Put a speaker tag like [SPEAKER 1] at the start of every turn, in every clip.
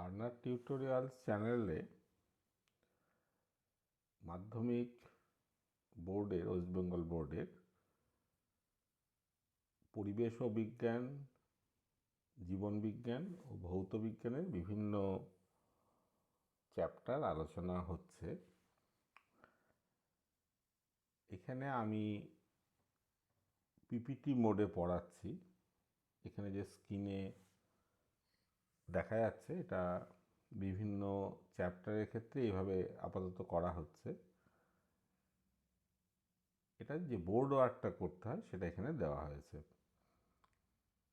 [SPEAKER 1] Learner tutorials চ্যানেলে মাধ্যমিক বোর্ডের, ওয়েস্ট বেঙ্গল বোর্ডের পরিবেশ ও বিজ্ঞান, জীবন বিজ্ঞান ও ভৌত বিজ্ঞানের বিভিন্ন চ্যাপ্টার আলোচনা হচ্ছে। এখানে আমি পিপিটি মোডে পড়াচ্ছি। এখানে যে স্ক্রিনে দেখা যাচ্ছে এটা বিভিন্ন চ্যাপ্টারের ক্ষেত্রে এইভাবে আপাতত করা হচ্ছে। এটা যে বোর্ড ওয়ার্কটা করতে হয় সেটা এখানে দেওয়া হয়েছে।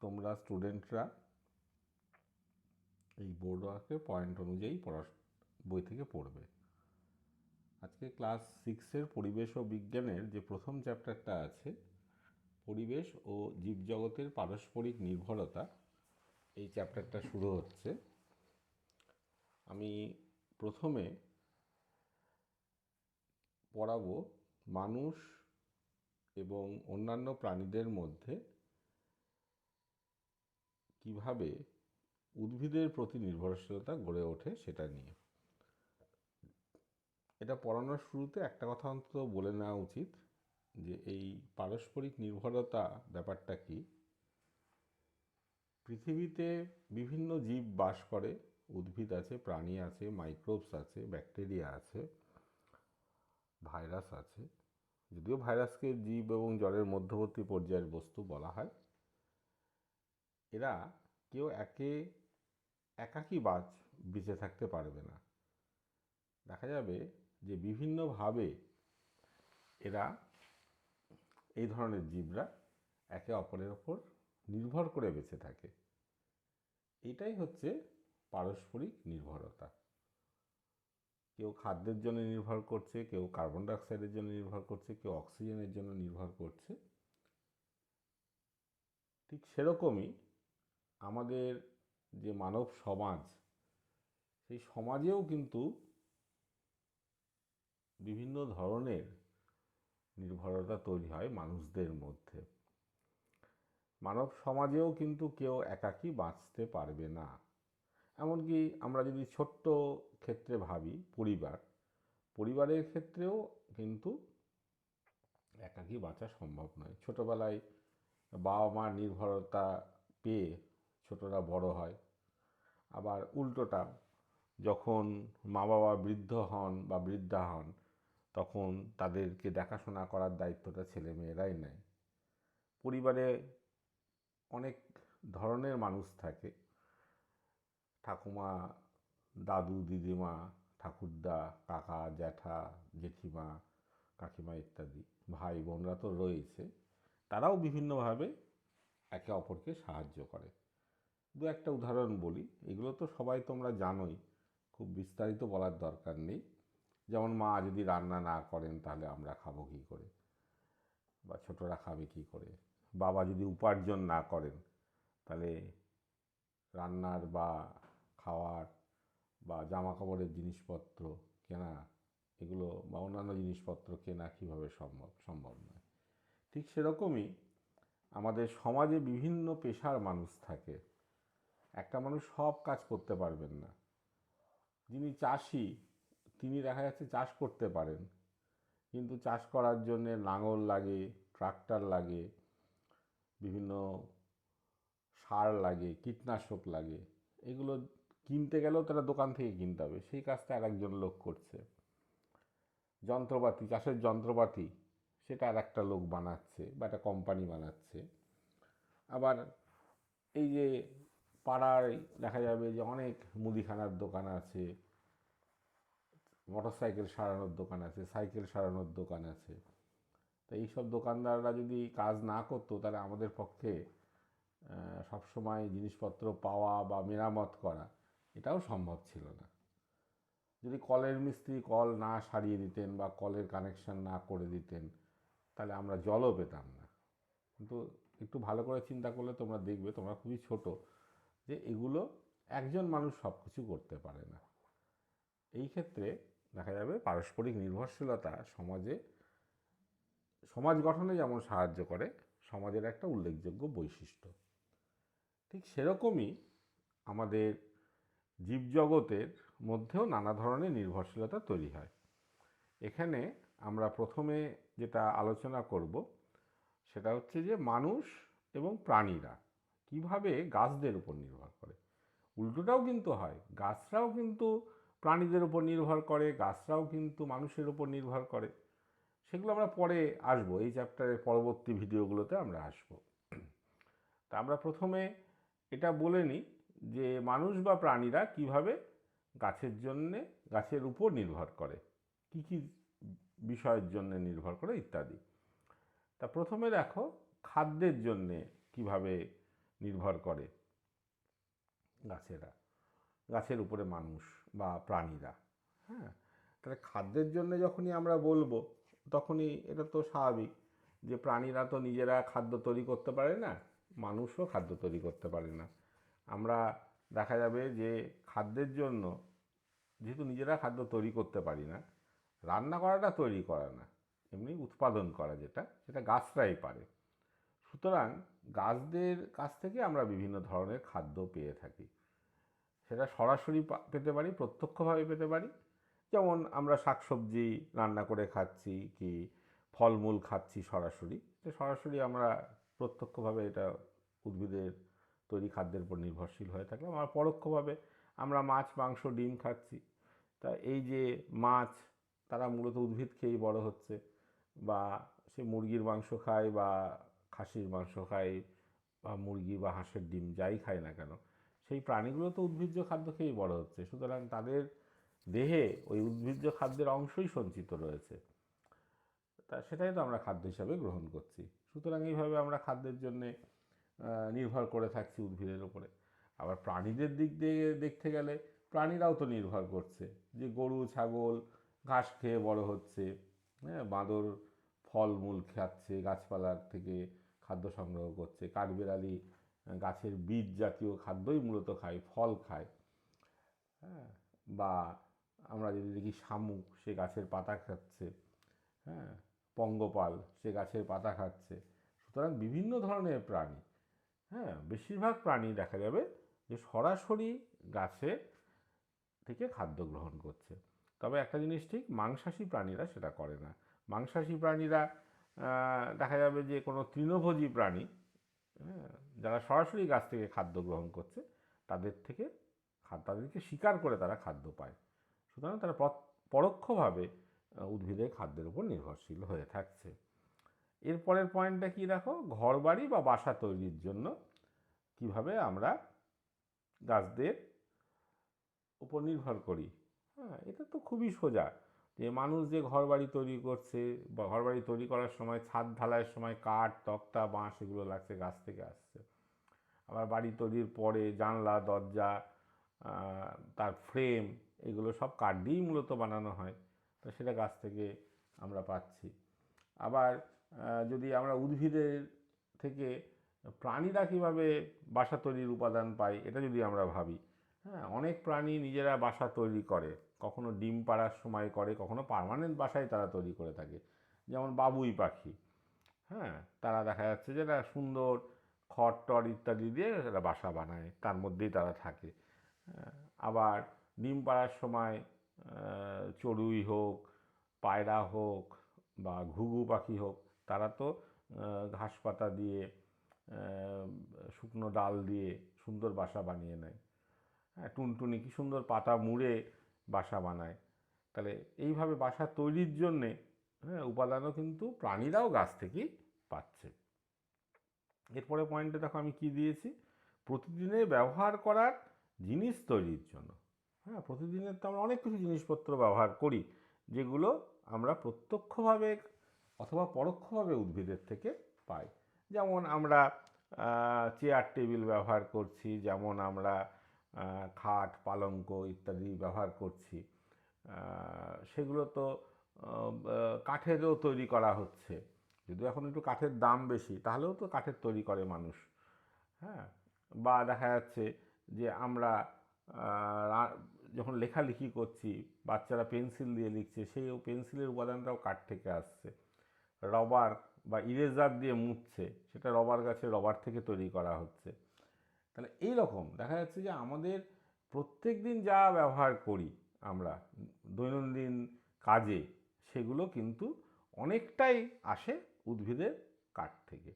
[SPEAKER 1] তোমরা স্টুডেন্টরা এই বোর্ড ওয়ার্কের পয়েন্ট অনুযায়ী পড়া, বই থেকে পড়বে। আজকে ক্লাস সিক্সের পরিবেশ ও বিজ্ঞানের যে প্রথম চ্যাপ্টারটা আছে, পরিবেশ ও জীবজগতের পারস্পরিক নির্ভরতা এই চ্যাপ্টারটা শুরু হচ্ছে। আমি প্রথমে পড়াবো মানুষ এবং অন্যান্য প্রাণীদের মধ্যে কীভাবে উদ্ভিদের প্রতি নির্ভরশীলতা গড়ে ওঠে সেটা নিয়ে। এটা পড়ানোর শুরুতে একটা কথা অন্তত বলে নেওয়া উচিত যে এই পারস্পরিক নির্ভরতা ব্যাপারটা কি? পৃথিবীতে বিভিন্ন জীব বাস করে, উদ্ভিদ আছে, প্রাণী আছে মাইক্রোবস আছে ব্যাকটেরিয়া আছে ভাইরাস আছে। যদিও ভাইরাসকে জীব এবং জলের মধ্যবর্তী পর্যায়ের বস্তু বলা হয়, এরা কেউ একে, একাকী বাঁচ বেঁচে থাকতে পারবে না। দেখা যাবে যে বিভিন্নভাবে এরা এই ধরনের জীবরা একে অপরের ওপর নির্ভর করে বেঁচে থাকে। এটাই হচ্ছে পারস্পরিক নির্ভরতা। কেউ খাদ্যের জন্য নির্ভর করছে, কেউ কার্বন ডাইঅক্সাইডের জন্য নির্ভর করছে, কেউ অক্সিজেনের জন্য নির্ভর করছে। ঠিক সেরকমই আমাদের যে মানব সমাজ, সেই সমাজেও কিন্তু বিভিন্ন ধরনের নির্ভরতা তৈরি হয় মানুষদের মধ্যে। মানব সমাজেও কিন্তু কেউ একাকী বাঁচতে পারবে না। এমনকি আমরা যদি ছোট্ট ক্ষেত্রে ভাবি, পরিবার, পরিবারের ক্ষেত্রেও কিন্তু একাকী বাঁচা সম্ভব নয়। ছোটোবেলায় বাবা মার নির্ভরতা পেয়ে ছোটরা বড় হয়। আবার উল্টোটা, যখন মা বাবা বৃদ্ধ হন বা বৃদ্ধা হন, তখন তাদেরকে দেখাশোনা করার দায়িত্বটা ছেলে মেয়েরাই নেয়। পরিবারে অনেক ধরনের মানুষ থাকে। ঠাকুমা, দাদু, দিদিমা, ঠাকুরদা, কাকা, জ্যাঠা, জেঠিমা, কাকিমা ইত্যাদি, ভাই বোনরা তো রয়েছে। তারাও বিভিন্নভাবে একে অপরকে সাহায্য করে। দু একটা উদাহরণ বলি, এগুলো তো সবাই তোমরা জানোই, খুব বিস্তারিত বলার দরকার নেই। যেমন মা যদি রান্না না করেন তাহলে আমরা খাব কী করে? বা ছোটরা খাবে কী করে? বাবা যদি উপার্জন না করেন, তাহলে রান্নার বা খাওয়ার বা জামা কাপড়ের জিনিসপত্র কেনা, এগুলো বা অন্যান্য জিনিসপত্র কেনা কীভাবে সম্ভব সম্ভব নয়। ঠিক সেরকমই আমাদের সমাজে বিভিন্ন পেশার মানুষ থাকে। একটা মানুষ সব কাজ করতে পারবেন না। যিনি চাষি, তিনি দেখা যাচ্ছে চাষ করতে পারেন। কিন্তু চাষ করার জন্যে লাঙল লাগে, ট্রাক্টর লাগে বিভিন্ন সার লাগে, কীটনাশক লাগে, এগুলো কিনতে গেলেও তারা দোকান থেকে কিনতে হবে। সেই কাজটা আর একজন লোক করছে। যন্ত্রপাতি, চাষের যন্ত্রপাতি, সেটা আর একটা লোক বানাচ্ছে বা একটা কোম্পানি বানাচ্ছে। আবার এই যে পাড়ায় দেখা যাবে যে অনেক মুদিখানার দোকান আছে মোটর সাইকেল সারানোর দোকান আছে, সাইকেল সারানোর দোকান আছে। তো এইসব দোকানদাররা যদি কাজ না করতো, তাহলে আমাদের পক্ষে সবসময় জিনিসপত্র পাওয়া বা মেরামত করা এটাও সম্ভব ছিল না। যদি কলের মিস্ত্রি কল না সারিয়ে দিতেন বা কলের কানেকশন না করে দিতেন, তাহলে আমরা জলও পেতাম না। কিন্তু একটু ভালো করে চিন্তা করলে তোমরা দেখবে, তোমরা খুবই ছোট, যে এগুলো একজন মানুষ সব কিছু করতে পারে না। এই ক্ষেত্রে দেখা যাবে পারস্পরিক নির্ভরশীলতা সমাজে সমাজ গঠনে যেমন সাহায্য করে, সমাজের একটা উল্লেখযোগ্য বৈশিষ্ট্য। ঠিক সেরকমই আমাদের জীবজগতের মধ্যেও নানা ধরনের নির্ভরশীলতা তৈরি হয়। এখানে আমরা প্রথমে যেটা আলোচনা করব, সেটা হচ্ছে যে মানুষ এবং প্রাণীরা কীভাবে গাছদের উপর নির্ভর করে। উল্টোটাও কিন্তু হয়, গাছরাও কিন্তু প্রাণীদের উপর নির্ভর করে, গাছরাও কিন্তু মানুষের উপর নির্ভর করে। সেগুলো আমরা পরে আসব, এই চ্যাপ্টারের পরবর্তী ভিডিওগুলোতে আমরা আসব। তা আমরা প্রথমে এটা বলে নিই যে মানুষ বা প্রাণীরা কীভাবে গাছের জন্যে, গাছের উপর নির্ভর করে? কি কি বিষয়ের জন্য নির্ভর করে, ইত্যাদি। তা প্রথমে দেখো খাদ্যের জন্যে কীভাবে নির্ভর করে গাছেরা, গাছের উপরে মানুষ বা প্রাণীরা। হ্যাঁ? তাহলে খাদ্যের জন্য যখনই আমরা বলব তখনই এটা তো স্বাভাবিক যে প্রাণীরা তো নিজেরা খাদ্য তৈরি করতে পারে না, মানুষও খাদ্য তৈরি করতে পারে না। আমরা দেখা যাবে যে খাদ্যের জন্য যেহেতু নিজেরা খাদ্য তৈরি করতে পারি না, রান্না করাটা তৈরি করা না, এমনি উৎপাদন করা যেটা, সেটা গাছরাই পারে। সুতরাং গাছদের কাছ থেকে আমরা বিভিন্ন ধরনের খাদ্য পেয়ে থাকি। সেটা সরাসরি পেতে পারি, প্রত্যক্ষভাবে পেতে পারি যেমন আমরা শাকসবজি রান্না করে খাচ্ছি কি ফলমূল খাচ্ছি সরাসরি সরাসরি আমরা প্রত্যক্ষভাবে এটা উদ্ভিদের তৈরি খাদ্যের উপর নির্ভরশীল হয়ে থাকলাম। আর পরোক্ষভাবে আমরা মাছ, মাংস, ডিম খাচ্ছি। তা এই যে মাছ, তারা মূলত উদ্ভিদ খেয়েই বড় হচ্ছে বা সে মুরগির মাংস খায় বা খাসির মাংস খায় বা মুরগি বা হাঁসের ডিম যাই খায় না কেন, সেই প্রাণীগুলো তো উদ্ভিজ্জ খাদ্য খেয়েই বড় হচ্ছে। সুতরাং তাদের দেহে ওই উদ্ভিজ্জ খাদ্যের অংশই সঞ্চিত রয়েছে। তা সেটাই তো আমরা খাদ্য হিসাবে গ্রহণ করছি। সুতরাং এইভাবে আমরা খাদ্যের জন্যে নির্ভর করে থাকছি উদ্ভিদের উপরে। আবার প্রাণীদের দিক দিয়ে দেখতে গেলে প্রাণীরাও তো নির্ভর করছে যে গরু, ছাগল, ঘাস খেয়ে বড় হচ্ছে হ্যাঁ বাঁদর ফলমূল খাচ্ছে, গাছপালার থেকে খাদ্য সংগ্রহ করছে, কাঠবেড়ালি গাছের বীজ জাতীয় খাদ্যই মূলত খায়, ফল খায়। হ্যাঁ বা আমরা যদি দেখি শামুক সে গাছের পাতা খাচ্ছে হ্যাঁ পঙ্গপাল সে গাছের পাতা খাচ্ছে সুতরাং বিভিন্ন ধরনের প্রাণী হ্যাঁ বেশিরভাগ প্রাণী দেখা যাবে যে সরাসরি গাছে থেকে খাদ্য গ্রহণ করছে। তবে একটা জিনিস ঠিক মাংসাশী প্রাণীরা সেটা করে না। মাংসাশী প্রাণীরা দেখা যাবে যে কোনো তৃণভোজী প্রাণী হ্যাঁ, যারা সরাসরি গাছ থেকে খাদ্য গ্রহণ করছে তাদের থেকে তাদেরকে শিকার করে তারা খাদ্য পায়। সুতরাং তারা পরোক্ষভাবে উদ্ভিদের খাদ্যের উপর নির্ভরশীল হয়ে থাকছে। এরপরের পয়েন্টটা কি দেখো? ঘরবাড়ি বা বাসা তৈরির জন্য কীভাবে আমরা গাছদের উপর নির্ভর করি? হ্যাঁ এটা তো খুবই সোজা। যে মানুষ যে ঘরবাড়ি তৈরি করছে বা ঘরবাড়ি তৈরি করার সময় ছাদ ঢালাইয়ের সময় কাঠ, তক্তা, বাঁশ এগুলো লাগছে, গাছ থেকে আসছে। আবার বাড়ি তৈরির পরে জানলা, দরজা তার ফ্রেম এগুলো সব কাঠ দিয়েই মূলত বানানো হয়। তো সেটা গাছ থেকে আমরা পাচ্ছি। আবার যদি আমরা উদ্ভিদের থেকে প্রাণীরা কীভাবে বাসা তৈরির উপাদান পায়, এটা যদি আমরা ভাবি হ্যাঁ অনেক প্রাণী নিজেরা বাসা তৈরি করে। কখনো ডিম পাড়ার সময় করে, কখনো পার্মানেন্ট বাসায় তারা তৈরি করে থাকে। যেমন বাবুই পাখি হ্যাঁ তারা দেখা যাচ্ছে যে একটা সুন্দর খড় টড় ইত্যাদি দিয়ে এরা বাসা বানায়, তার মধ্যেই তারা থাকে। আবার ডিম পাড়ার সময় চড়ুই হোক, পায়রা হোক বা ঘুঘু পাখি হোক, তারা তো ঘাস পাতা দিয়ে শুকনো ডাল দিয়ে সুন্দর বাসা বানিয়ে নেয়। হ্যাঁ টুনটুনি কি সুন্দর পাতা মুড়ে বাসা বানায়। তাহলে এইভাবে বাসা তৈরির জন্যে হ্যাঁ উপাদানও কিন্তু প্রাণীরাও গাছ থেকেই পাচ্ছে। এরপরে পয়েন্টে দেখো আমি কি দিয়েছি? প্রতিদিনে ব্যবহার করার জিনিস তৈরির জন্য। হ্যাঁ প্রতিদিনের তো আমরা অনেক কিছু জিনিসপত্র ব্যবহার করি, যেগুলো আমরা প্রত্যক্ষভাবে অথবা পরোক্ষভাবে উদ্ভিদের থেকে পাই। যেমন আমরা চেয়ার টেবিল ব্যবহার করছি, যেমন আমরা খাট, পালঙ্ক ইত্যাদি ব্যবহার করছি। সেগুলো তো কাঠেরও তৈরি করা হচ্ছে। যদিও এখন একটু কাঠের দাম বেশি, তাহলেও তো কাঠের তৈরি করে মানুষ। হ্যাঁ বা দেখা যাচ্ছে যে আমরা যখন লেখালেখি করছি, বাচ্চারা পেন্সিল দিয়ে লিখছে, সেই পেন্সিলের উপাদানটাও কাঠ থেকে আসছে। রবার বা ইরেজার দিয়ে মুছছে, সেটা রবার গাছের রবার থেকে তৈরি করা হচ্ছে। তাহলে এই রকম দেখা যাচ্ছে যে আমাদের প্রত্যেক দিন যা ব্যবহার করি আমরা দৈনন্দিন কাজে, সেগুলো কিন্তু অনেকটাই আসে উদ্ভিদের কাঠ থেকে।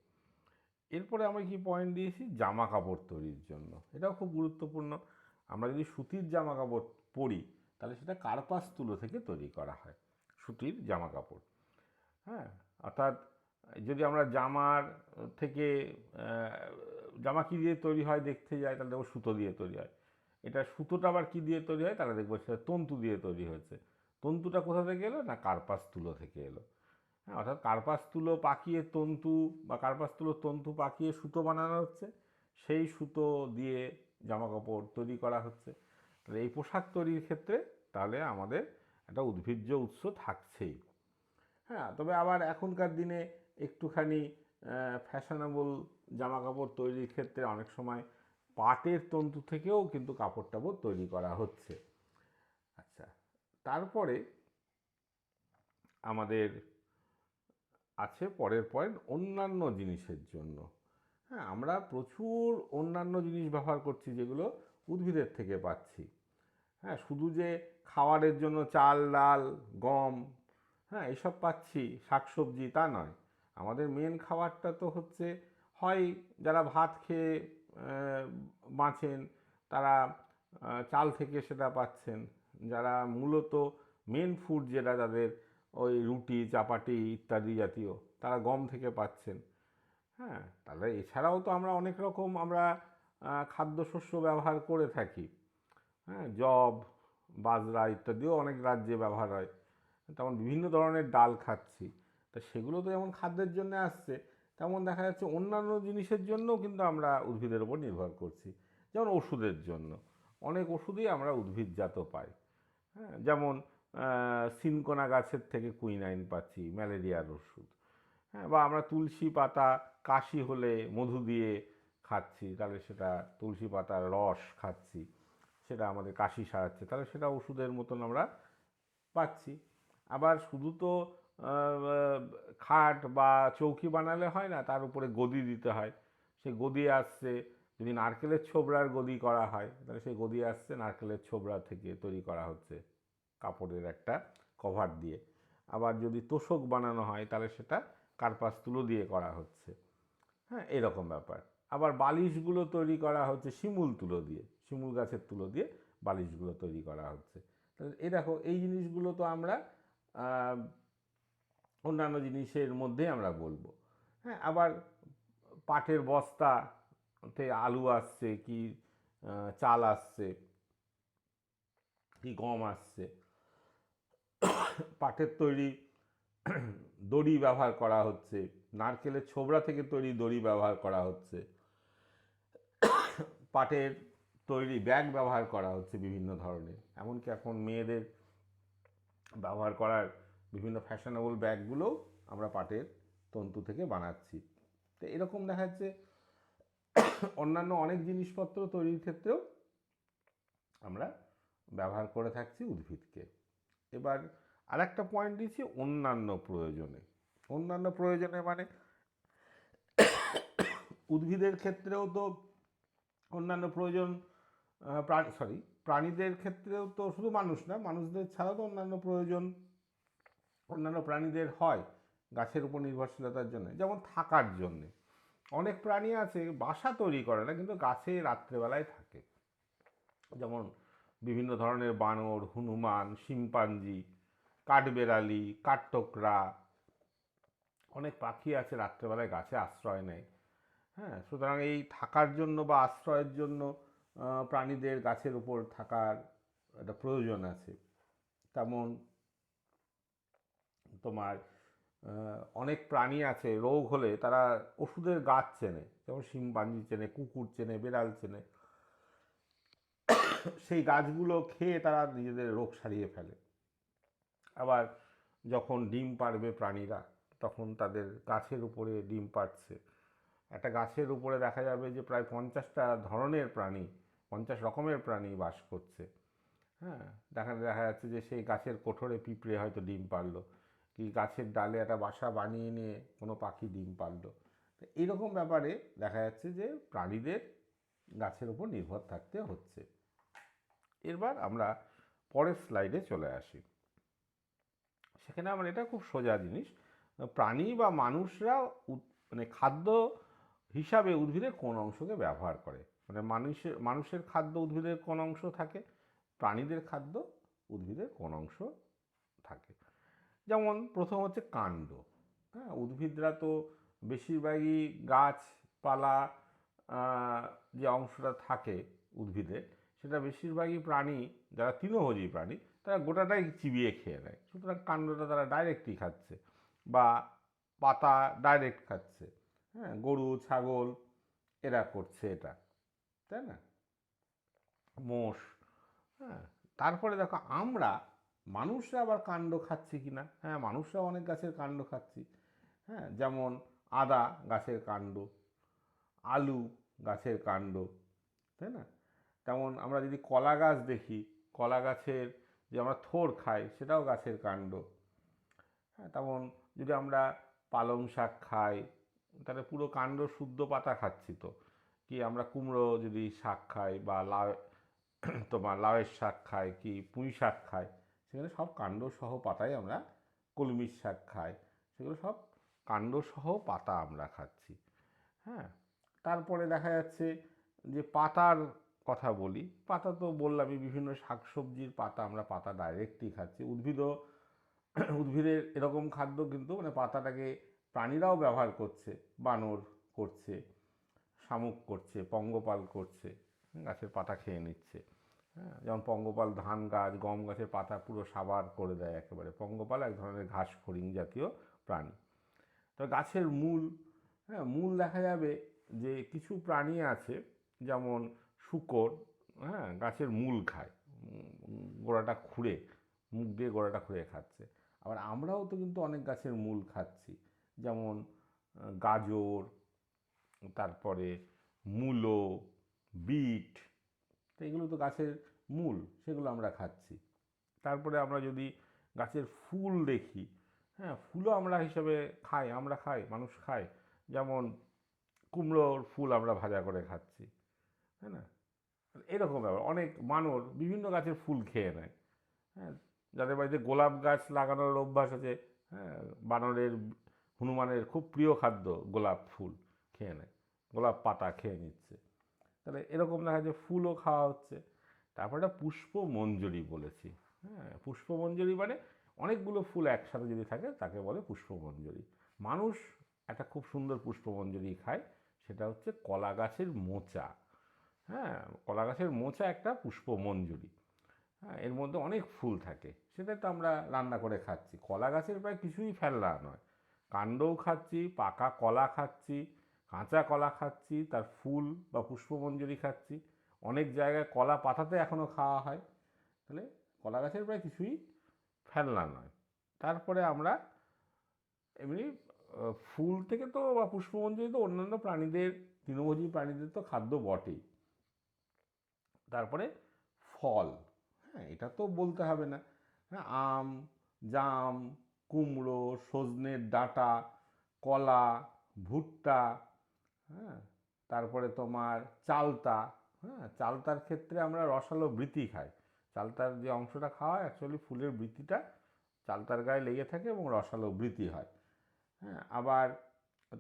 [SPEAKER 1] এরপরে আমরা কি পয়েন্ট দিয়েছি? জামা কাপড় তৈরির জন্য। এটাও খুব গুরুত্বপূর্ণ। আমরা যদি সুতির জামা কাপড় পরি, তাহলে সেটা কার্পাস তুলো থেকে তৈরি করা হয়, সুতির জামা কাপড় হ্যাঁ অর্থাৎ যদি আমরা জামার থেকে জামা কী দিয়ে তৈরি হয় দেখতে যাই, তাহলে দেখব সুতো দিয়ে তৈরি হয়। এটা সুতোটা আবার কী দিয়ে তৈরি হয়, তাহলে দেখব সেটা তন্তু দিয়ে তৈরি হয়েছে। তন্তুটা কোথা থেকে এলো? না, কার্পাস তুলো থেকে এলো। হ্যাঁ অর্থাৎ কার্পাস তুলো পাকিয়ে তন্তু বা কার্পাস তুলো তন্তু পাকিয়ে সুতো বানানো হচ্ছে, সেই সুতো দিয়ে জামা কাপড় তৈরি করা হচ্ছে। তাহলে এই পোশাক তৈরির ক্ষেত্রে তাহলে আমাদের একটা উদ্ভিজ্জ উৎস থাকছেই। হ্যাঁ তবে আবার এখনকার দিনে একটুখানি ফ্যাশনেবল জামা কাপড় তৈরির ক্ষেত্রে অনেক সময় পাটের তন্তু থেকেও কিন্তু কাপড় টাপড় তৈরি করা হচ্ছে। আচ্ছা তারপরে আমাদের আছে পরের পয়েন্ট অন্যান্য জিনিসের জন্য। হ্যাঁ আমরা প্রচুর অন্যান্য জিনিস ব্যবহার করছি যেগুলো উদ্ভিদের থেকে পাচ্ছি। হ্যাঁ শুধু যে খাওয়ারের জন্য চাল, ডাল, গম হ্যাঁ এসব পাচ্ছি, শাকসবজি, তা নয়। আমাদের মেন খাবারটা তো হচ্ছে, হয় যারা ভাত খেয়ে বাঁচেন, তারা চাল থেকে সেটা পাচ্ছেন। যারা মূলত মেন ফুড যেটা তাদের ওই রুটি, চাপাটি ইত্যাদি জাতীয়, তারা গম থেকে পাচ্ছেন। হ্যাঁ তাহলে এছাড়াও তো আমরা অনেক রকম আমরা খাদ্যশস্য ব্যবহার করে থাকি। হ্যাঁ জব, বাজরা ইত্যাদিও অনেক রাজ্যে ব্যবহার হয়। তেমন বিভিন্ন ধরনের ডাল খাচ্ছি। তা সেগুলো তো যেমন খাদ্যের জন্য আসছে, তেমন দেখা যাচ্ছে অন্যান্য জিনিসের জন্যও কিন্তু আমরা উদ্ভিদের উপর নির্ভর করছি। যেমন ওষুধের জন্য। অনেক ওষুধই আমরা উদ্ভিদজাত পাই। হ্যাঁ যেমন সিনকোনা গাছের থেকে কুইনাইন পাচ্ছি, ম্যালেরিয়ার ওষুধ। হ্যাঁ বা আমরা তুলসী পাতা কাশি হলে মধু দিয়ে খাচ্ছি, তাহলে সেটা তুলসী পাতার রস খাচ্ছি, সেটা আমাদের কাশি সারাচ্ছে, তাহলে সেটা ওষুধের মতন আমরা পাচ্ছি। আবার শুধু তো খাট বা চৌকি বানালে হয় না, তার উপরে গদি দিতে হয়। সে গদি আসছে, যদি নারকেলের ছোবড়ার গদি করা হয়, তাহলে সেই গদি আসছে, নারকেলের ছোবড়া থেকে তৈরি করা হচ্ছে কাপড়ের একটা কভার দিয়ে। আবার যদি তোষক বানানো হয়, তাহলে সেটা কার্পাস তুলো দিয়ে করা হচ্ছে। হ্যাঁ এরকম ব্যাপার। আবার বালিশগুলো তৈরি করা হচ্ছে শিমুল তুলো দিয়ে, শিমুল গাছের তুলো দিয়ে বালিশগুলো তৈরি করা হচ্ছে। তাহলে এই দেখো, এই জিনিসগুলো তো আমরা অন্যান্য জিনিসের মধ্যে আমরা বলব। হ্যাঁ আবার পাটের বস্তাতে আলু আসছে কি চাল আসছে কি, গম আসছে। পাটের তৈরি দড়ি ব্যবহার করা হচ্ছে। নারকেলের ছোবড়া থেকে তৈরি দড়ি ব্যবহার করা হচ্ছে। পাটের তৈরি ব্যাগ ব্যবহার করা হচ্ছে বিভিন্ন ধরনের। এমনকি এখন মেয়েদের ব্যবহার করার বিভিন্ন ফ্যাশনেবল ব্যাগগুলোও আমরা পাটের তন্তু থেকে বানাচ্ছি। তো এরকম দেখা যাচ্ছে অন্যান্য অনেক জিনিসপত্র তৈরির ক্ষেত্রেও আমরা ব্যবহার করে থাকছি উদ্ভিদকে। এবার আরেকটা পয়েন্ট দিচ্ছি অন্যান্য প্রয়োজনে। অন্যান্য প্রয়োজনে মানে উদ্ভিদের ক্ষেত্রেও তো অন্যান্য প্রয়োজন প্রাণী সরি প্রাণীদের ক্ষেত্রেও তো শুধু মানুষ না, মানুষদের ছাড়াও তো অন্যান্য প্রয়োজন, অন্যান্য প্রাণীদের হয় গাছের উপর নির্ভরশীলতার জন্য, যেমন থাকার জন্যে। অনেক প্রাণী আছে, বাসা তৈরি করে না, কিন্তু গাছে রাত্রেবেলায় থাকে। যেমন বিভিন্ন ধরনের বানর, হনুমান, শিম্পাঞ্জি, কাঠবেড়ালি কাঠঠোকরা অনেক পাখি আছে রাত্রেবেলায় গাছে আশ্রয় নেয়। হ্যাঁ সুতরাং এই থাকার জন্য বা আশ্রয়ের জন্য প্রাণীদের গাছের উপর থাকার একটা প্রয়োজন আছে। তেমন তোমার অনেক প্রাণী আছে রোগ হলে তারা ওষুধের গাছ চেনে, যেমন শিম্পাঞ্জি চেনে, কুকুর চেনে, বেড়াল চেনে। সেই গাছগুলো খেয়ে তারা নিজেদের রোগ সারিয়ে ফেলে। আবার যখন ডিম পারবে প্রাণীরা তখন তাদের গাছের উপরে ডিম পাড়ছে। একটা গাছের উপরে দেখা যাবে যে প্রায় পঞ্চাশটা ধরনের প্রাণী, পঞ্চাশ রকমের প্রাণী বাস করছে। হ্যাঁ দেখা দেখা যাচ্ছে যে সেই গাছের কোঠরে পিঁপড়ে হয়তো ডিম পারল কি গাছের ডালে একটা বাসা বানিয়ে নিয়ে কোনো পাখি ডিম পারল এইরকম ব্যাপারে দেখা যাচ্ছে যে প্রাণীদের গাছের উপর নির্ভর থাকতে হচ্ছে। এরবার আমরা পরের স্লাইডে চলে আসি। সেখানে আমরা এটা খুব সোজা জিনিস। প্রাণী বা মানুষরা মানে খাদ্য হিসাবে উদ্ভিদের কোন অংশকে ব্যবহার করে? মানে মানুষের মানুষের খাদ্য উদ্ভিদের কোন অংশ থাকে, প্রাণীদের খাদ্য উদ্ভিদের কোন অংশ থাকে। যেমন প্রথম হচ্ছে কাণ্ড। হ্যাঁ উদ্ভিদরা তো বেশিরভাগই গাছপালা যে অংশটা থাকে উদ্ভিদে, সেটা বেশিরভাগই প্রাণী, যারা তৃণভোজী প্রাণী, তারা গোটাটাই চিবিয়ে খেয়ে নেয়। সুতরাং কাণ্ডটা তারা ডাইরেক্টই খাচ্ছে। বা পাতা ডাইরেক্ট খাচ্ছে। হ্যাঁ গরু, ছাগল, এরা করছে এটা, তাই না? মোষ হ্যাঁ তারপরে দেখো আমরা, মানুষরা আবার কাণ্ড খাচ্ছি কি না? হ্যাঁ মানুষরা অনেক গাছের কাণ্ড খাচ্ছি। হ্যাঁ যেমন আদা গাছের কাণ্ড, আলু গাছের কাণ্ড, তাই না? তেমন আমরা যদি কলা গাছ দেখি, কলা গাছের যে আমরা থোর খাই, সেটাও গাছের কাণ্ড। হ্যাঁ তেমন যদি আমরা পালং শাক খাই, তাহলে পুরো কাণ্ড শুদ্ধ পাতা খাচ্ছি তো। কি আমরা কুমড়ো যদি শাক খাই বা লাউ, তোমার লাউয়ের শাক খাই কি পুঁই শাক খাই, সেখানে সব কাণ্ড সহ পাতাই আমরা কলমির শাক খাই, সেগুলো সব কাণ্ড সহ পাতা আমরা খাচ্ছি। হ্যাঁ তারপরে দেখা যাচ্ছে যে পাতার কথা বলি, পাতা তো বললামই বিভিন্ন শাকসবজির পাতা আমরা পাতা ডাইরেক্টই খাচ্ছি, উদ্ভিদও উদ্ভিদের এরকম খাদ্য কিন্তু মানে পাতাটাকে প্রাণীরাও ব্যবহার করছে, বানর করছে, শামুক করছে, পঙ্গপাল করছে গাছের পাতা খেয়ে নিচ্ছে হ্যাঁ যেমন পঙ্গপাল ধান গাছ, গম গাছের পাতা পুরো সাবার করে দেয় একেবারে। পঙ্গপাল এক ধরনের ঘাস ফড়িং জাতীয় প্রাণী। তো গাছের মূল হ্যাঁ মূল দেখা যাবে যে কিছু প্রাণী আছে, যেমন শুকর হ্যাঁ গাছের মূল খায় গোড়াটা খুঁড়ে, মুখ দিয়ে গোড়াটা খুঁড়ে খাচ্ছে। আবার আমরাও তো কিন্তু অনেক গাছের মূল খাচ্ছি। যেমন গাজর, তারপরে মূলো, বিট, তো এগুলো তো গাছের মূল, সেগুলো আমরা খাচ্ছি। তারপরে আমরা যদি গাছের ফুল দেখি হ্যাঁ ফুলও আমরা হিসাবে খাই, আমরা খাই, মানুষ খায়। যেমন, কুমড়োর ফুল আমরা ভাজা করে খাচ্ছি হ্যাঁ না? এরকম ব্যাপার। অনেক বানর বিভিন্ন গাছের ফুল খেয়ে নেয় হ্যাঁ যাদের বাড়িতে গোলাপ গাছ লাগানোর অভ্যাস আছে হ্যাঁ বানরের, হনুমানের খুব প্রিয় খাদ্য গোলাপ ফুল খেয়ে নেয়, গোলাপ পাতা খেয়ে নিচ্ছে। তাহলে এরকম দেখা যায় ফুলও খাওয়া হচ্ছে। তারপরে একটা পুষ্প মঞ্জরি বলেছি হ্যাঁ পুষ্প মঞ্জরি মানে অনেকগুলো ফুল একসাথে যদি থাকে তাকে বলে পুষ্প মঞ্জরি মানুষ একটা খুব সুন্দর পুষ্প মঞ্জরি খায়, সেটা হচ্ছে কলা গাছের মোচা। হ্যাঁ কলা গাছের মোচা একটা পুষ্প মঞ্জুরি হ্যাঁ এর মধ্যে অনেক ফুল থাকে। সেটা তো আমরা রান্না করে খাচ্ছি। কলা গাছের প্রায় কিছুই ফেলনা নয়। কাণ্ডও খাচ্ছি, পাকা কলা খাচ্ছি, কাঁচা কলা খাচ্ছি, তার ফুল বা পুষ্পমঞ্জুরি খাচ্ছি। অনেক জায়গায় কলা পাতাতে এখনও খাওয়া হয়। তাহলে কলা গাছের প্রায় কিছুই ফেলনা নয়। তারপরে আমরা এমনি ফুল থেকে তো বা পুষ্পমঞ্জরি তো অন্যান্য প্রাণীদের, তৃণভোজী প্রাণীদের তো খাদ্য বটেই। তারপরে ফল হ্যাঁ এটা তো বলতে হবে না। হ্যাঁ আম, জাম, কুমড়ো সজনের ডাঁটা, কলা, ভুট্টা হ্যাঁ তারপরে তোমার চালতা হ্যাঁ চালতার ক্ষেত্রে আমরা রসালো বৃতি খাই। চালতার যে অংশটা খাওয়া হয় অ্যাকচুয়ালি ফুলের বৃতিটা চালতার গায়ে লেগে থাকে এবং রসালো বৃতি হয়। হ্যাঁ আবার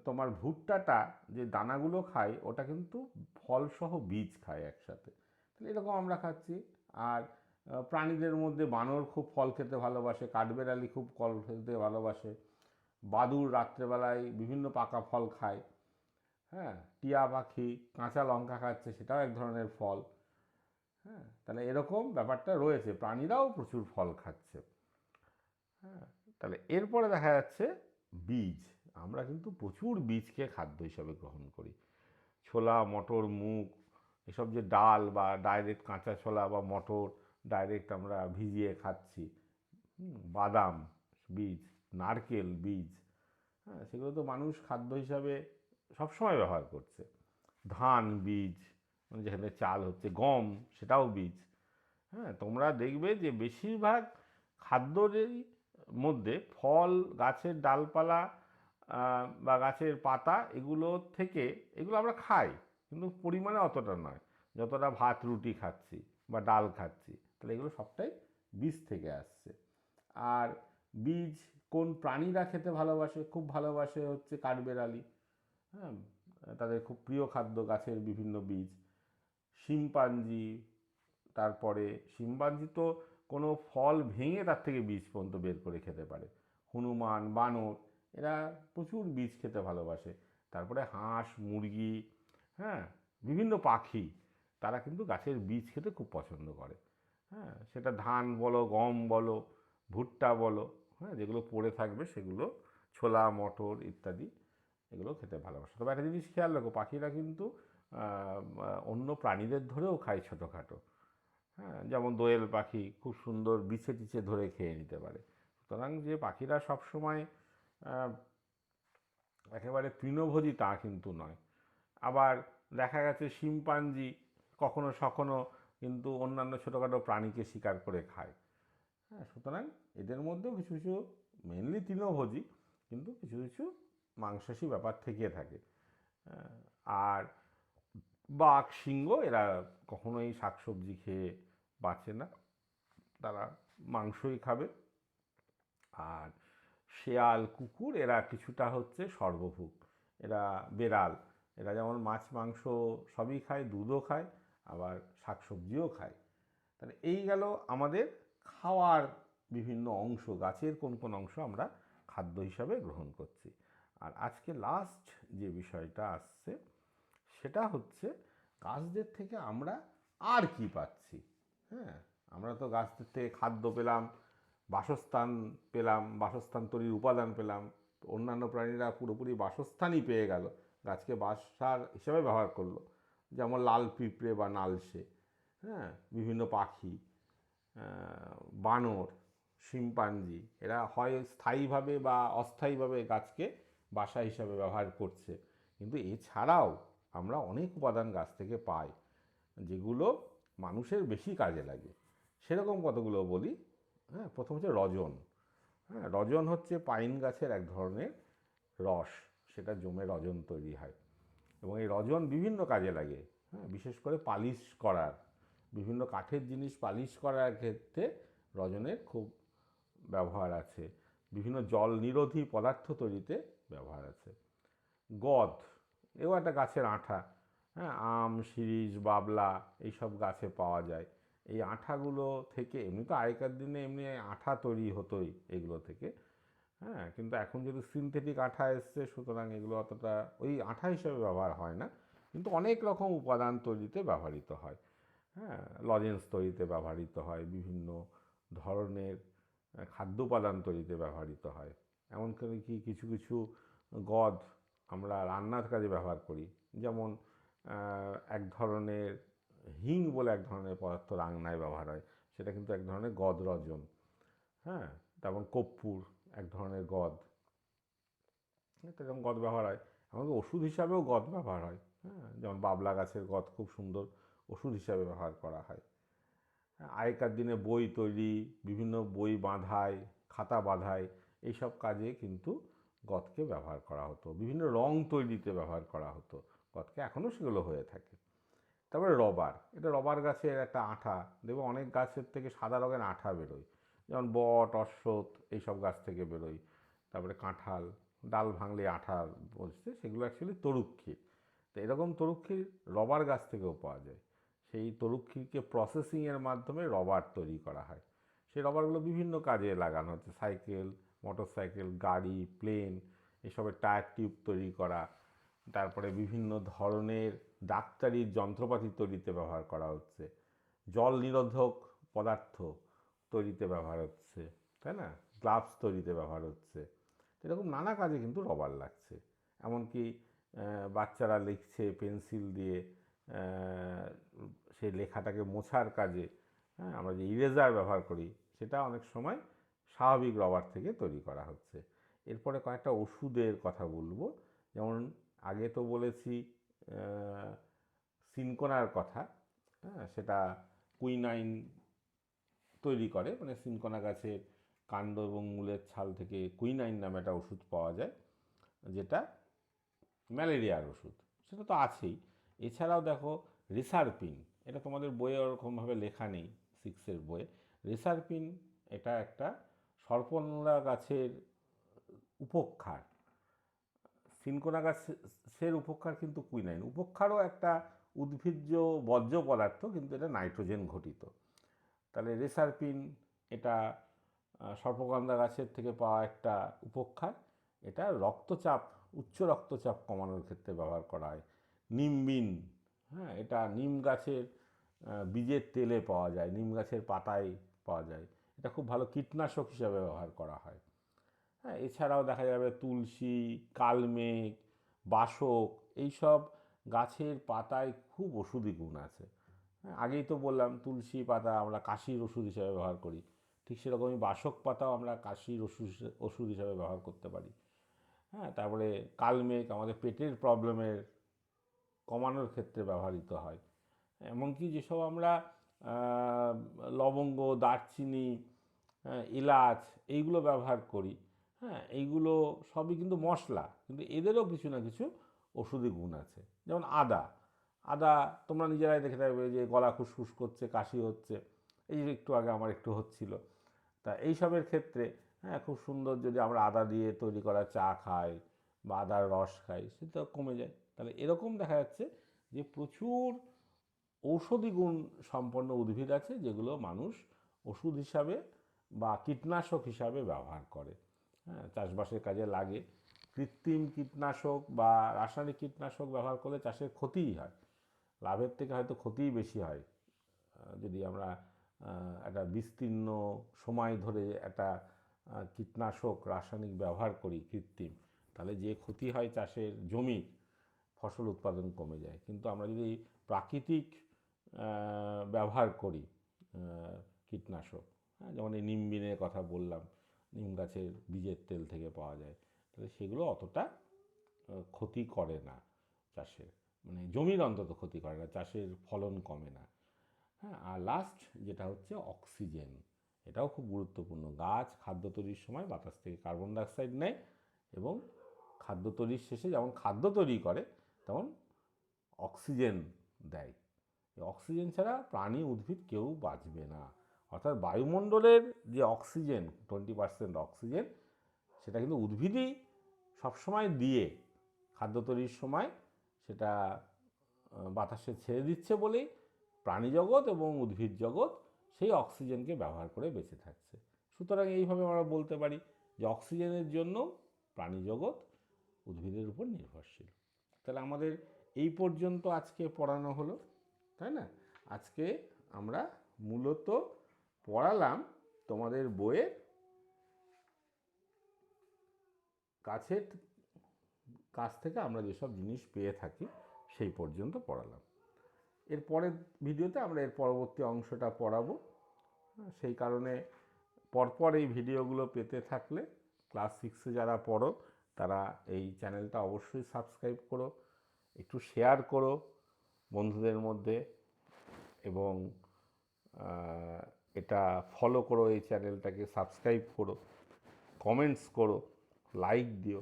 [SPEAKER 1] তোমার ভুট্টাটা যে দানাগুলো খাই ওটা কিন্তু ফলসহ বীজ খায় একসাথে। তাহলে এরকম আমরা খাচ্ছি। আর প্রাণীদের মধ্যে বানর খুব ফল খেতে ভালোবাসে, কাঠবেড়ালি খুব ফল খেতে ভালোবাসে বাদুর রাত্রেবেলায় বিভিন্ন পাকা ফল খায়। হ্যাঁ টিয়া পাখি, কাঁচা লঙ্কা খাচ্ছে, সেটাও এক ধরনের ফল। হ্যাঁ তাহলে এরকম ব্যাপারটা রয়েছে, প্রাণীরাও প্রচুর ফল খাচ্ছে। হ্যাঁ তাহলে এরপরে দেখা যাচ্ছে বীজ। আমরা কিন্তু প্রচুর বীজকে খাদ্য হিসাবে গ্রহণ করি। ছোলা, মটর, মুগ, এসব যে ডাল বা ডাইরেক্ট কাঁচা ছোলা বা মটর ডাইরেক্ট আমরা ভিজিয়ে খাচ্ছি। বাদাম, বীজ, নারকেল বীজ হ্যাঁ সেগুলো তো মানুষ খাদ্য হিসাবে সবসময় ব্যবহার করছে। ধান বীজ মানে যেখানে চাল হচ্ছে, গম, সেটাও বীজ। হ্যাঁ তোমরা দেখবে যে বেশিরভাগ খাদ্যেরই মধ্যে ফল, গাছের ডালপালা বা গাছের পাতা এগুলো থেকে এগুলো আমরা খাই। কিন্তু পরিমাণে অতটা নয়। যতটা ভাত, রুটি খাচ্ছি বা ডাল খাচ্ছি। তাহলে এগুলো সবটাই বীজ থেকে আসছে। আর বীজ কোন প্রাণীরা খেতে ভালোবাসে? খুব ভালোবাসে হচ্ছে কাঠবেড়ালি। হ্যাঁ তাদের খুব প্রিয় খাদ্য গাছের বিভিন্ন বীজ। শিম্পাঞ্জি, তারপরে শিম্পাঞ্জি তো কোনো ফল ভেঙে তার থেকে বীজ পর্যন্ত বের করে খেতে পারে। হনুমান, বানর, এরা প্রচুর বীজ খেতে ভালোবাসে। তারপরে হাঁস, মুরগি হ্যাঁ বিভিন্ন পাখি, তারা কিন্তু গাছের বীজ খেতে খুব পছন্দ করে। হ্যাঁ সেটা ধান বলো, গম বলো, ভুট্টা বলো হ্যাঁ যেগুলো পড়ে থাকবে সেগুলো, ছোলা, মটর ইত্যাদি এগুলো খেতে ভালোবাসে। তবে একটা জিনিস খেয়াল রাখো, পাখিরা কিন্তু অন্য প্রাণীদের ধরেও খায় ছোটোখাটো। হ্যাঁ যেমন দোয়েল পাখি খুব সুন্দর বিছে টিছে ধরে খেয়ে নিতে পারে। সুতরাং যে পাখিরা সবসময় একেবারে তৃণভোজী তা কিন্তু নয়। আবার দেখা গেছে শিম্পাঞ্জি, কখনো সখনো কিন্তু অন্যান্য ছোটোখাটো প্রাণীকে শিকার করে খায়। হ্যাঁ সুতরাং এদের মধ্যেও কিছু কিছু মেনলি তৃণভোজী, কিন্তু কিছু কিছু মাংসাশী ব্যাপার থেকে থাকে। আর বাঘ, সিংহ, এরা কখনোই শাকসবজি খেয়ে বাঁচে না। তারা মাংসই খাবে। আর শেয়াল, কুকুর, এরা কিছুটা হচ্ছে সর্বভুক এরা বেড়াল। এরা যেমন মাছ, মাংস সবই খায়, দুধও খায়। আবার শাকসবজিও খায়। তাহলে এই গেল আমাদের খাওয়ার বিভিন্ন অংশ, গাছের কোন কোন অংশ আমরা খাদ্য হিসাবে গ্রহণ করছি। আর আজকে লাস্ট যে বিষয়টা আসছে, সেটা হচ্ছে গাছদের থেকে আমরা আর কি পাচ্ছি? হ্যাঁ আমরা তো গাছদের থেকে খাদ্য পেলাম, বাসস্থান পেলাম, বাসস্থান তৈরির উপাদান পেলাম, অন্যান্য প্রাণীরা পুরোপুরি বাসস্থানই পেয়ে গেল। গাছকে বাসার হিসাবে ব্যবহার করল। যেমন লাল পিঁপড়ে বা নালসে হ্যাঁ বিভিন্ন পাখি বানর, শিম্পাঞ্জি, এরা হয় স্থায়ীভাবে বা অস্থায়ীভাবে গাছকে বাসা হিসাবে ব্যবহার করছে। কিন্তু এছাড়াও আমরা অনেক উপাদান গাছ থেকে পাই যেগুলো মানুষের বেশি কাজে লাগে। সেরকম কতগুলো বলি? হ্যাঁ প্রথম হচ্ছে রজন। হ্যাঁ রজন হচ্ছে পাইন গাছের এক ধরনের রস, সেটা জমে রজন তৈরি হয়। এবং এই রজন বিভিন্ন কাজে লাগে হ্যাঁ? বিশেষ করে পালিশ করার, বিভিন্ন কাঠের জিনিস পালিশ করার ক্ষেত্রে রজনের খুব ব্যবহার আছে। বিভিন্ন জল নিরোধী পদার্থ তৈরিতে ব্যবহার আছে। গদ, এও একটা গাছের আঠা হ্যাঁ? আম, শিরিষ, বাবলা, এইসব গাছে পাওয়া যায়। এই আঠাগুলো থেকে, এমনি তো আগেকার দিনে এমনি আঠা তৈরি হতোই এগুলো থেকে। হ্যাঁ কিন্তু এখন যেহেতু সিনথেটিক আঠা এসছে, সুতরাং এগুলো অতটা ওই আঠা হিসেবে ব্যবহার হয় না, কিন্তু অনেক রকম উপাদান তৈরিতে ব্যবহৃত হয়। হ্যাঁ লজেন্স তৈরিতে ব্যবহৃত হয়, বিভিন্ন ধরনের খাদ্য উপাদান তৈরিতে ব্যবহৃত হয়। এমন কি কিছু কিছু গদ আমরা রান্নার কাজে ব্যবহার করি, যেমন এক ধরনের হিং বলে এক ধরনের পদার্থ রান্নায় ব্যবহার হয়, সেটা কিন্তু এক ধরনের গদ রজন হ্যাঁ তেমন কর্পূর এক ধরনের গদ। এরকম গদ ব্যবহার হয়। এমনকি ওষুধ হিসাবেও গদ ব্যবহার হয়। হ্যাঁ যেমন বাবলা গাছের গদ খুব সুন্দর ওষুধ হিসাবে ব্যবহার করা হয়। আগেকার দিনে বই তৈরি, বিভিন্ন বই বাঁধায়, খাতা বাঁধায়, এইসব কাজে কিন্তু গদকে ব্যবহার করা হতো। বিভিন্ন রং তৈরিতে ব্যবহার করা হতো গদকে। এখনও সেগুলো হয়ে থাকে। তারপরে রবার। এটা রবার গাছের একটা আঠা। দেখব অনেক গাছের থেকে সাদা রঙের আঠা বেরোয়। যেমন বট, অশ্বত্থ এইসব গাছ থেকে বেরোয়। তারপরে কাঁঠাল, ডাল ভাঙলে আঠা বলছে সেগুলো অ্যাকচুয়ালি তরুক্ষীর। তো এরকম তরুক্ষীর রবার গাছ থেকেও পাওয়া যায়। সেই তরুক্ষীরকে প্রসেসিংয়ের মাধ্যমে রবার তৈরি করা হয়। সেই রবারগুলো বিভিন্ন কাজে লাগানো হচ্ছে। সাইকেল মোটর সাইকেল গাড়ি প্লেন এসবের টায়ার টিউব তৈরি করা। তারপরে বিভিন্ন ধরনের ডাক্তারির যন্ত্রপাতি তৈরিতে ব্যবহার করা হচ্ছে। জল নিরোধক পদার্থ তৈরিতে ব্যবহার হচ্ছে, তাই না? গ্লাভস তৈরিতে ব্যবহার হচ্ছে। এরকম নানা কাজে কিন্তু রবার লাগছে। এমনকি বাচ্চারা লিখছে পেন্সিল দিয়ে সেই লেখাটাকে মোছার কাজে হ্যাঁ আমরা যে ইরেজার ব্যবহার করি, সেটা অনেক সময় স্বাভাবিক রবার থেকে তৈরি করা হচ্ছে। এরপরে কয়েকটা ওষুধের কথা বলব। যেমন আগে তো বলেছি সিনকোনার কথা হ্যাঁ সেটা কুইনাইন তৈরি করে মানে সিনকোনা গাছের কাণ্ড এবং মূলের ছাল থেকে কুইনাইন নামে একটা ওষুধ পাওয়া যায়, যেটা ম্যালেরিয়ার ওষুধ। সেটা তো আছেই। এছাড়াও দেখো, রিসারপিন, এটা তোমাদের বইয়ে ওরকমভাবে লেখা নেই, সিক্সের বইয়ে। রেসারপিন এটা একটা সর্পনলা গাছের উপক্ষার। সিনকোনা গাছের উপক্ষার কিন্তু কুইনাইন। উপক্ষারও একটা উদ্ভিজ্জ বর্জ্য পদার্থ, কিন্তু এটা নাইট্রোজেন ঘটিত। তাহলে রেসারপিন এটা আহ, সর্পগন্ধা গাছের থেকে পাওয়া একটা উপক্ষার এটা রক্তচাপ উচ্চ রক্তচাপ কমানোর ক্ষেত্রে ব্যবহার করা হয়। নিমবিন হ্যাঁ এটা নিম গাছের বীজের তেলে পাওয়া যায় নিম গাছের পাতায় পাওয়া যায়। এটা খুব ভালো কীটনাশক হিসাবে ব্যবহার করা হয়। হ্যাঁ এছাড়াও দেখা যাবে তুলসী কালমেঘ বাসক এইসব গাছের পাতায় খুব ওষুধি গুণ আছে। আগেই তো বললাম তুলসী পাতা আমরা কাশির ওষুধ হিসাবে ব্যবহার করি। ঠিক সেরকমই বাসক পাতাও আমরা কাশির ওষুধ ওষুধ হিসাবে ব্যবহার করতে পারি। হ্যাঁ তারপরে কালমেঘ আমাদের পেটের প্রবলেমের কমানোর ক্ষেত্রে ব্যবহৃত হয়। এমনকি যেসব আমরা লবঙ্গ দারচিনি হ্যাঁ, এলাচ এইগুলো ব্যবহার করি। হ্যাঁ এইগুলো সবই কিন্তু মশলা কিন্তু এদেরও কিছু না কিছু ওষুধি গুণ আছে। যেমন আদা। আদা তোমরা নিজেরাই দেখে থাকবে যে গলা খুসখুস করছে, কাশি হচ্ছে। এই যে একটু আগে আমার একটু হচ্ছিল। তা এইসবের ক্ষেত্রে হ্যাঁ খুব সুন্দর যদি আমরা আদা দিয়ে তৈরি করা চা খাই বা আদার রস খাই, সেটা কমে যায়। তাহলে এরকম দেখা যাচ্ছে যে প্রচুর ঔষধি গুণ সম্পন্ন উদ্ভিদ আছে যেগুলো মানুষ ওষুধ হিসাবে বা কীটনাশক হিসাবে ব্যবহার করে। হ্যাঁ চাষবাসের কাজে লাগে। কৃত্রিম কীটনাশক বা রাসায়নিক কীটনাশক ব্যবহার করলে চাষের ক্ষতিই হয়। লাভের থেকে হয়তো ক্ষতিই বেশি হয়। যদি আমরা একটা বিস্তীর্ণ সময় ধরে একটা কীটনাশক রাসায়নিক ব্যবহার করি কৃত্রিম, তাহলে যে ক্ষতি হয় চাষের জমির ফসল উৎপাদন কমে যায়। কিন্তু আমরা যদি প্রাকৃতিক ব্যবহার করি কীটনাশক হ্যাঁ যেমন এই নিমবিনের কথা বললাম, নিম গাছের বীজের তেল থেকে পাওয়া যায়, তাহলে সেগুলো অতটা ক্ষতি করে না চাষের। মানে জমির অন্তত ক্ষতি করে না, চাষের ফলন কমে না। হ্যাঁ আর লাস্ট যেটা হচ্ছে অক্সিজেন এটাও খুব গুরুত্বপূর্ণ। গাছ খাদ্য তৈরির সময় বাতাস থেকে কার্বন ডাইঅক্সাইড নেয় এবং খাদ্য তৈরির শেষে যেমন খাদ্য তৈরি করে, তেমন অক্সিজেন দেয়। অক্সিজেন ছাড়া প্রাণী উদ্ভিদ কেউ বাঁচবে না। অর্থাৎ বায়ুমণ্ডলের যে অক্সিজেন টোয়েন্টি পার্সেন্ট অক্সিজেন সেটা কিন্তু উদ্ভিদই সবসময় দিয়ে খাদ্য তৈরির সময় সেটা বাতাসে ছেড়ে দিচ্ছে বলেই প্রাণী জগৎ এবং উদ্ভিদ জগৎ সেই অক্সিজেনকে ব্যবহার করে বেঁচে থাকছে। সুতরাং এইভাবে আমরা বলতে পারি যে অক্সিজেনের জন্য প্রাণী জগৎ উদ্ভিদের উপর নির্ভরশীল। তাহলে আমাদের এই পর্যন্ত আজকে পড়ানো হলো, তাই না? আজকে আমরা মূলত পড়ালাম তোমাদের বইয়ের কাছের কাছ থেকে আমরা যেসব জিনিস পেয়ে থাকি, সেই পর্যন্ত পড়ালাম। এর পরের ভিডিওতে আমরা এর পরবর্তী অংশটা পড়াবো। সেই কারণে পরপর এই ভিডিওগুলো পেতে থাকলে ক্লাস সিক্সে যারা পড়ো, তারা এই চ্যানেলটা অবশ্যই সাবস্ক্রাইব করো, একটু শেয়ার করো বন্ধুদের মধ্যে এবং এটা ফলো করো এই চ্যানেলটাকে সাবস্ক্রাইব করো কমেন্টস করো লাইক দিও।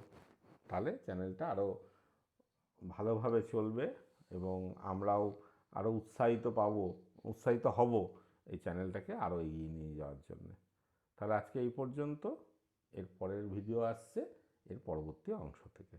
[SPEAKER 1] তাহলে চ্যানেলটা আরও ভালোভাবে চলবে এবং আমরাও আরও উৎসাহিত পাব, উৎসাহিত হব এই চ্যানেলটাকে আরও এগিয়ে নিয়ে যাওয়ার জন্য। তাহলে আজকে এই পর্যন্ত, এর পরের ভিডিও আসছে, এর পরবর্তী অংশ থেকে।